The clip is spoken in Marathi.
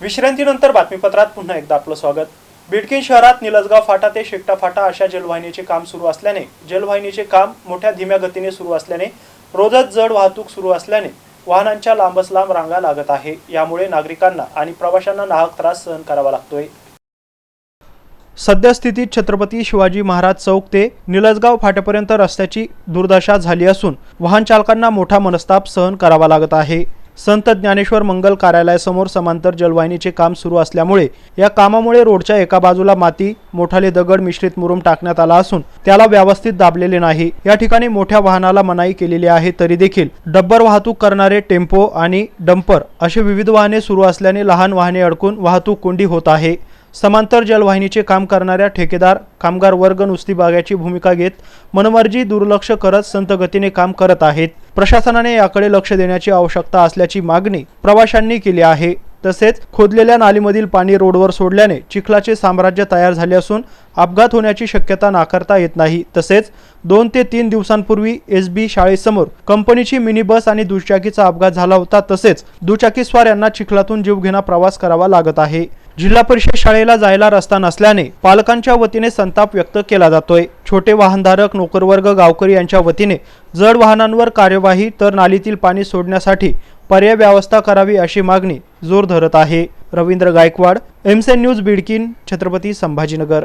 विश्रांतीनंतर बातमीपत्रात पुन्हा एकदा आपलं स्वागत. बिडकीन शहरात निलजगाव फाटा ते शेकटा फाटा अशा जलवाहिनीचे काम सुरू असल्याने जलवाहिनीचे काम मोठ्या धीम्या गतीने सुरू असल्याने रोजच जड वाहतूक सुरू असल्याने वाहनांच्या लांबच लांब रांगा लागत आहे. यामुळे नागरिकांना आणि प्रवाशांना नाहक त्रास सहन करावा लागतोय. सद्यस्थितीत छत्रपती शिवाजी महाराज चौक ते निलजगाव फाट्यापर्यंत रस्त्याची दुर्दशा झाली असून वाहन चालकांना मोठा मनस्ताप सहन करावा लागत आहे. संत ज्ञानेश्वर मंगल कार्यालयासमोर समांतर जलवाहिनीचे काम सुरू असल्यामुळे या कामामुळे रोडच्या एका बाजूला माती मोठाले दगड मिश्रित मुरुम टाकण्यात आला असून त्याला व्यवस्थित दाबलेले नाही. या ठिकाणी मोठ्या वाहनाला मनाई केलेली आहे तरी देखील डब्बर वाहतूक करणारे टेम्पो आणि डंपर अशी विविध वाहने सुरू असल्याने लहान वाहने अडकून वाहतूक कोंडी होत आहे. समांतर जलवाहिनीचे काम करणाऱ्या ठेकेदार कामगार वर्ग नुसती बागाची भूमिका घेत मनमर्जी दुर्लक्ष करत संतगतीने काम करत आहेत. प्रशासनाने याकडे लक्ष देण्याची आवश्यकता असल्याची मागणी प्रवाशांनी केली आहे. तसेच खोदलेल्या नालीमधील पाणी रोडवर सोडल्याने चिखलाचे साम्राज्य तयार झाले असून अपघात होण्याची शक्यता नाकारता येत नाही. तसेच दोन ते तीन दिवसांपूर्वी एस बी शाळेसमोर कंपनीची मिनी बस आणि दुचाकीचा अपघात झाला होता. तसेच दुचाकीस्वार यांना चिखलातून जीवघेणा प्रवास करावा लागत आहे. जिल्हा परिषद शाळेला जायला रस्ता नसल्याने पालकांच्या वतीने संताप व्यक्त केला जातोय. छोटे वाहनधारक नोकरवर्ग गावकरी यांच्या वतीने जड वाहनांवर कार्यवाही तर नालीतील पाणी सोडण्यासाठी पर्याय व्यवस्था करावी अशी मागणी जोर धरत आहे. रवींद्र गायकवाड एमसेन न्यूज बिडकिन छत्रपती संभाजीनगर.